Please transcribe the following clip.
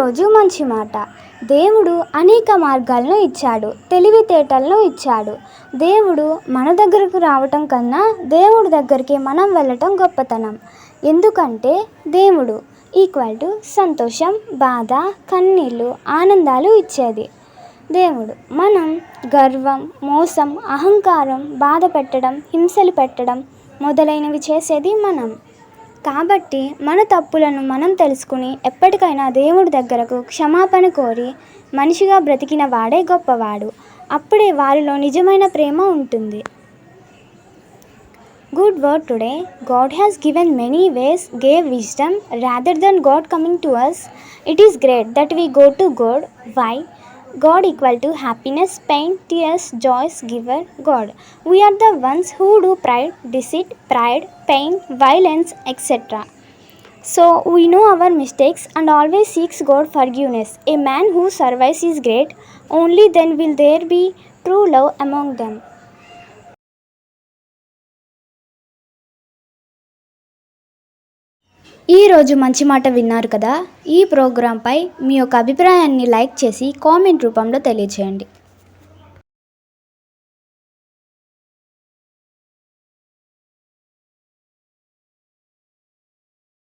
ఈరోజు మంచి మాట. దేవుడు అనేక మార్గాలను ఇచ్చాడు తెలివితేటలను ఇచ్చాడు. దేవుడు మన దగ్గరకు రావటం కన్నా దేవుడి దగ్గరికి మనం వెళ్ళటం గొప్పతనం. ఎందుకంటే దేవుడు ఈక్వల్ టు సంతోషం బాధ కన్నీళ్ళు ఆనందాలు ఇచ్చేది. దేవుడు మనం గర్వం మోసం అహంకారం బాధ పెట్టడం హింసలు పెట్టడం మొదలైనవి చేసేది మనం. కాబట్టి మన తప్పులను మనం తెలుసుకుని ఎప్పటికైనా దేవుడి దగ్గరకు క్షమాపణ కోరి మనిషిగా బ్రతికిన వాడే గొప్పవాడు. అప్పుడే వారిలో నిజమైన ప్రేమ ఉంటుంది. Good word today God has given many ways gave wisdom rather then God coming to us it is great that we go to God why God equal to happiness, pain, tears, joys, giver, God. We are the ones who do pride, deceit, pride, pain, violence, etc. So we know our mistakes and always seeks God forgiveness. A man who survives is great. Only then will there be true love among them. ఈరోజు మంచి మాట విన్నారు కదా? ఈ ప్రోగ్రాంపై మీ యొక్క అభిప్రాయాన్ని like చేసి comment రూపంలో తెలియచేయండి.